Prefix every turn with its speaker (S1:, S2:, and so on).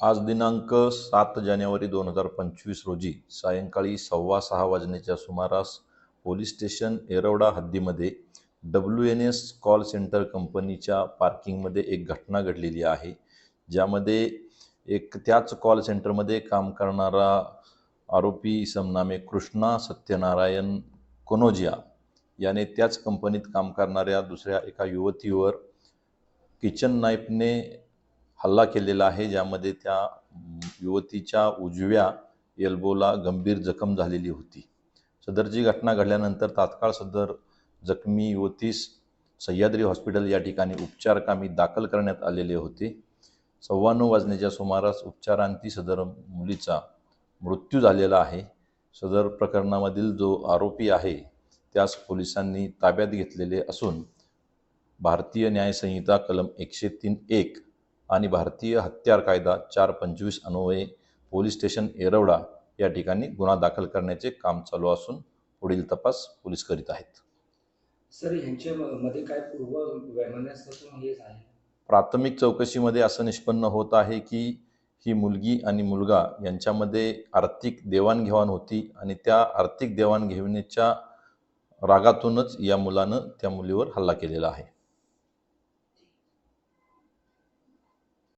S1: आज दिनांक सात जानेवारी दोन हजार पंचवीस रोजी सायंकाळी सव्वा सहा वाजण्याच्या सुमारास police station Yerwada हद्दीमध्ये W N S call centre कंपनीच्या पार्किंगमध्ये एक घटना घडलेली आहे ज्यामध्ये एक त्याच कॉल सेंटरमध्ये काम करणारा आरोपी समनामे कृष्णा सत्यनारायण कोनोजिया याने त्याच कंपनीत काम करणाऱ्या दुसऱ्या एका युवतीवर किचन नाईफने हल्ला केलेला आहे ज्यामध्ये त्या युवतीच्या उजव्या एल्बोला गंभीर जखम झालेली होती. सदरची घटना घडल्यानंतर तात्काळ सदर जखमी युवतीस सह्याद्री हॉस्पिटल या ठिकाणी उपचारकामी दाखल करण्यात आलेले होते. सव्वाण्णव वाजण्याच्या सुमारास उपचारांती सदर मुलीचा मृत्यू झालेला आहे. सदर प्रकरणामधील जो आरोपी आहे त्यास पोलिसांनी ताब्यात घेतलेले असून भारतीय न्यायसंहिता कलम एकशे तीन एक आणि भारतीय हत्यार कायदा चार पंचवीस अन्वये पोलीस स्टेशन येरवडा या ठिकाणी गुन्हा दाखल करण्याचे काम चालू असून पुढील तपास पोलीस करीत आहेत.
S2: सरमध्ये काय पूर्व
S1: प्राथमिक चौकशीमध्ये असं निष्पन्न होत आहे की ही मुलगी आणि मुलगा यांच्यामध्ये आर्थिक देवाणघेवाण होती आणि त्या आर्थिक देवाणघेवाणीच्या रागातूनच या मुलानं त्या मुलीवर हल्ला केलेला आहे.